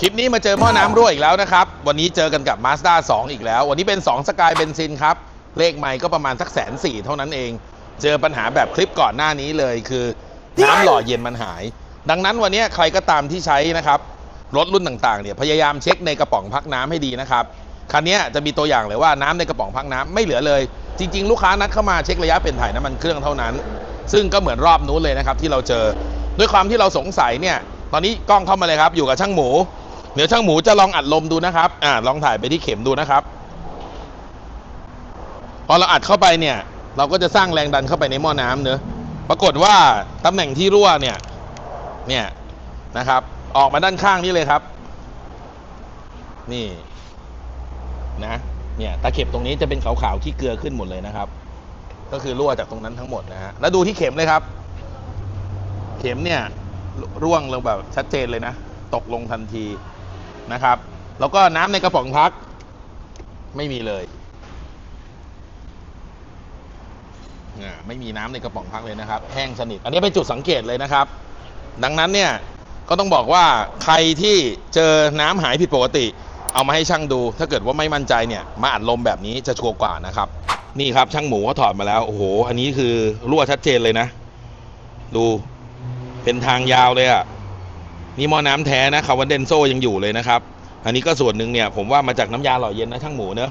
คลิปนี้มาเจอหม้อน้ำรั่วอีกแล้วนะครับ วันนี้เจอกันกับ Mazda 2 อีกแล้ว วันนี้เป็น 2 สกายเบนซินครับ เลขไม่ก็ประมาณสักแสนสี่เท่านั้นเอง เจอปัญหาแบบคลิปก่อนหน้านี้เลยคือ น้ำหล่อเย็นมันหาย ดังนั้นวันนี้ใครก็ตามที่ใช้นะครับ รถรุ่นต่างๆเนี่ยพยายามเช็คในกระป๋องพักน้ำให้ดีนะครับ คันนี้จะมีตัวอย่างเลยว่าน้ำในกระป๋องพักน้ำไม่เหลือเลย จริง ๆ ลูกค้านัดเข้ามาเช็คระยะเปลี่ยนถ่ายน้ำมันเครื่องเท่านั้น ซึ่งก็เหมือนรอบนู้นเลยนะครับที่เราเจอ ด้วยความที่เราสงสัยเนี่ย ตอนนี้กล้องเข้ามาเลยครับอยู่กับช่างหมู เดี๋ยวช่างหมูจะลองอัดลมดูนะครับ อ่า ลองถ่ายไปที่เข็มดูนะครับ พอเราอัดเข้าไปเนี่ย เราก็จะสร้างแรงดันเข้าไปในหม้อน้ำเนอะปรากฏว่าตำแหน่งที่รั่วเนี่ย เนี่ยนะครับ ออกมาด้านข้างนี่เลยครับ นี่นะ เนี่ยตะเข็บตรงนี้จะเป็นขาวๆขี้เกลือขึ้นหมดเลยนะครับ ก็คือรั่วจากตรงนั้นทั้งหมดนะฮะ แล้วดูที่เข็มเลยครับ เข็มเนี่ยร่วงลงแบบชัดเจนเลยนะ ตกลงทันที นะครับ แล้วก็น้ำในกระป๋องพัก ไม่มีเลยไม่มีน้ำในกระป๋องพักเลยนะครับ แห้งสนิท อันนี้เป็นจุดสังเกตเลยนะครับ ดังนั้นเนี่ยก็ต้องบอกว่าใครที่เจอน้ำหายผิดปกติ เอามาให้ช่างดู ถ้าเกิดว่าไม่มั่นใจเนี่ยมาอัดลมแบบนี้จะชัวร์กว่านะครับ นี่ครับช่างหมูเขาถอดมาแล้วโอ้โหอันนี้คือรั่วชัดเจนเลยนะ ดูเป็นทางยาวเลยอะ่ะ นี่หม้อน้ำแท้นะคาวันเดนโซยังอยู่เลยนะครับ อันนี้ก็ส่วนหนึ่งเนี่ยผมว่ามาจากน้ำยาหล่อเย็นนะช่างหมูเนอะ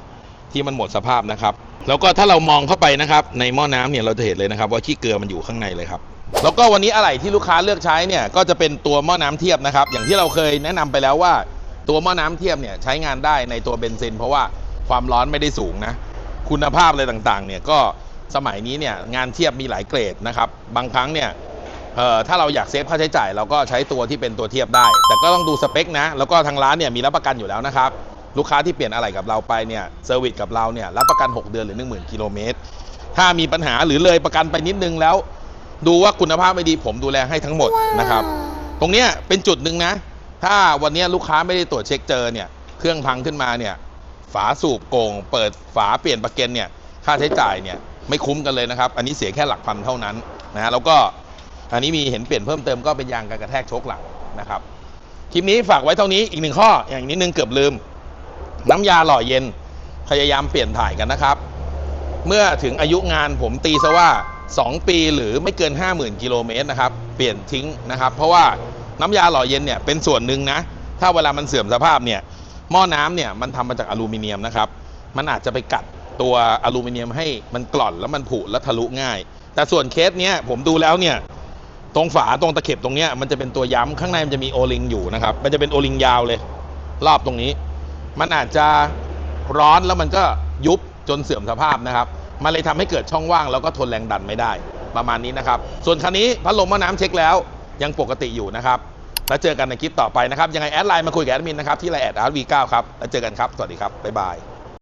ที่มันหมดสภาพนะครับ แล้วก็ถ้าเรามองเข้าไปนะครับ ในหม้อน้ำเนี่ยเราจะเห็นเลยนะครับ ว่าขี้เกลือมันอยู่ข้างในเลยครับ แล้วก็วันนี้อะไหล่ที่ลูกค้าเลือกใช้เนี่ยก็จะเป็นตัวหม้อน้ำเทียบนะครับ อย่างที่เราเคยแนะนำไปแล้วว่า ตัวหม้อน้ำเทียบเนี่ยใช้งานได้ในตัวเบนซิน เพราะว่าความร้อนไม่ได้สูงนะ คุณภาพอะไรต่างๆ เนี่ยก็สมัยนี้เนี่ยงานเทียบมีหลายเกรดนะครับ บางครั้งเนี่ย เอ่อถ้าเราอยากเซฟค่าใช้จ่าย เราก็ใช้ตัวที่เป็นตัวเทียบได้ แต่ก็ต้องดูสเปคนะ แล้วก็ทางร้านเนี่ยมีรับประกันอยู่แล้วนะครับ ลูกค้าที่เปลี่ยนอะไรกับเราไปเนี่ยเซอร์วิสกับเราเนี่ยรับประกัน 6 เดือนหรือ 10,000 กิโลเมตร ถ้ามีปัญหาหรือเลยประกันไปนิดนึงแล้ว ดูว่าคุณภาพไม่ดีผมดูแลให้ทั้งหมดนะครับ ตรงเนี้ยเป็นจุดหนึ่งนะ ถ้าวันเนี้ยลูกค้าไม่ได้ตรวจเช็คเจอเนี่ย เครื่องพังขึ้นมาเนี่ย ฝาสูบโกง เปิดฝาเปลี่ยนประกันเนี่ย ค่าใช้จ่ายเนี่ยไม่คุ้มกันเลยนะครับ อันนี้เสียแค่หลักพันเท่านั้นนะฮะแล้วก็ อันนี้มีเห็นเปลี่ยนเพิ่มเติมก็เป็นยางการกระแทกโชคหลังนะครับ คลิปนี้ฝากไว้เท่านี้อีกหนึ่งข้ออย่างนิดนึงเกือบลืม น้ำยาหล่อเย็นพยายามเปลี่ยนถ่ายกันนะครับ เมื่อถึงอายุงานผมตีซะว่า 2 ปีหรือไม่เกิน 50,000กิโลเมตรนะครับเปลี่ยนทิ้งนะครับ เพราะว่าน้ำยาหล่อเย็นเนี่ยเป็นส่วนหนึ่งนะถ้าเวลามันเสื่อมสภาพเนี่ยหม้อน้ำเนี่ยมันทำมาจากอลูมิเนียมนะครับมันอาจจะไปกัดตัวอลูมิเนียมให้มันกร่อนแล้วมันผุแล้วทะลุง่าย แต่ส่วนเคสเนี้ยผมดูแล้วเนี่ย ตรงฝาตรงตะเข็บตรงเนี้ยมันจะเป็นตัวย้ำข้างในมันจะมีโอลิงอยู่นะครับ มันจะเป็นโอลิงยาวเลย รอบตรงนี้ มันอาจจะร้อนแล้วมันก็ยุบจนเสื่อมสภาพนะครับ มันเลยทำให้เกิดช่องว่างแล้วก็ทนแรงดันไม่ได้ ประมาณนี้นะครับ ส่วนคันนี้พัดลมหม้อน้ำเช็คแล้วยังปกติอยู่นะครับ แล้วเจอกันในคลิปต่อไปนะครับ ยังไงแอดไลน์มาคุยกับแอดมินนะครับที่ไลน์แอดอาร์วีเก้าครับ แล้วเจอกันครับ สวัสดีครับ บ๊ายบาย